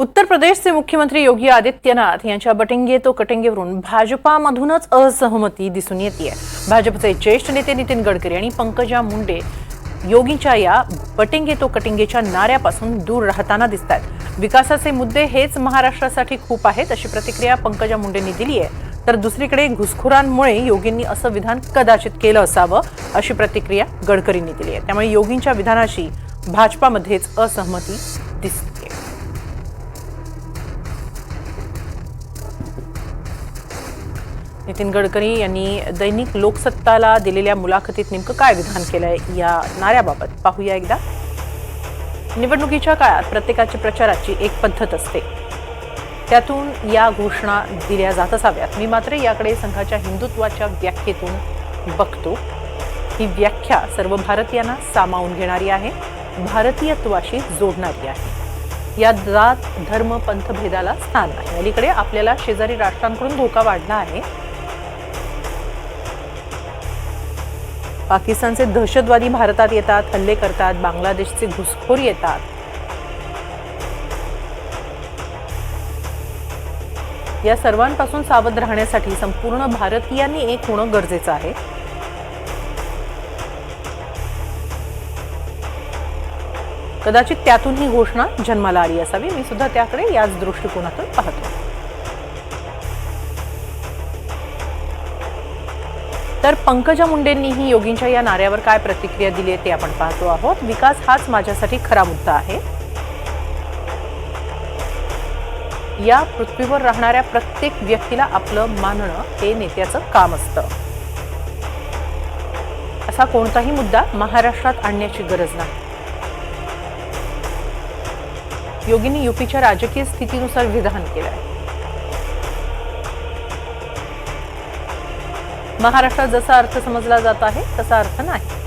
उत्तर प्रदेशचे मुख्यमंत्री योगी आदित्यनाथ यांच्या बटिंगे तो कटिंगेवरून भाजपामधूनच असहमती दिसून येते भाजपचे ज्येष्ठ नेते नितीन गडकरी आणि पंकजा मुंडे योगींच्या या बटिंगे तो कटिंगेच्या नाऱ्यापासून दूर राहताना दिसत आहेत विकासाचे मुद्दे हेच महाराष्ट्रासाठी खूप आहेत अशी प्रतिक्रिया पंकजा मुंडेंनी दिली आहे. तर दुसरीकडे घुसखोरांमुळे योगींनी असं विधान कदाचित केलं असावं अशी प्रतिक्रिया गडकरींनी दिली आहे. त्यामुळे योगींच्या विधानाशी भाजपामध्येच असहमती दिसते नितीन गडकरी यांनी दैनिक लोकसत्ताला दिलेल्या मुलाखतीत नेमकं काय विधान केलंय या नाऱ्याबाबत पाहूया एकदा. निवडणुकीच्या काळात प्रत्येकाच्या प्रचाराची एक पद्धत असते. त्यातून या घोषणा दिल्या जात असाव्यात. मी मात्र याकडे संघाच्या हिंदुत्वाच्या व्याख्येतून बघतो. ही व्याख्या सर्व भारतीयांना सामावून घेणारी आहे भारतीयत्वाशी जोडणारी आहे. या जात धर्म पंथभेदाला स्थान नाही अलीकडे आपल्याला शेजारी राष्ट्रांकडून धोका वाढला आहे. पाकिस्तानचे दहशतवादी भारतात येतात हल्ले करतात बांगलादेशचे घुसखोर येतात. या सर्वांपासून सावध राहण्यासाठी संपूर्ण भारतीयांनी एक होणं गरजेचं आहे. कदाचित त्यातून ही घोषणा जन्माला आली असावी. मी सुद्धा त्याकडे याच दृष्टिकोनातून पाहतो. तर पंकजा मुंडेंनीही योगींच्या या नाऱ्यावर काय प्रतिक्रिया दिली आहे ते आपण पाहतो आहोत. विकास हाच माझ्यासाठी खरा मुद्दा आहे. या पृथ्वीवर राहणाऱ्या प्रत्येक व्यक्तीला आपलं मानणं हे नेत्याचं काम असतं. असा कोणताही मुद्दा महाराष्ट्रात आणण्याची गरज नाही. योगींनी युपीच्या राजकीय स्थितीनुसार विधान केलं आहे महाराष्ट्रात जसा अर्थ समजला जात आहे तसा अर्थ नाही.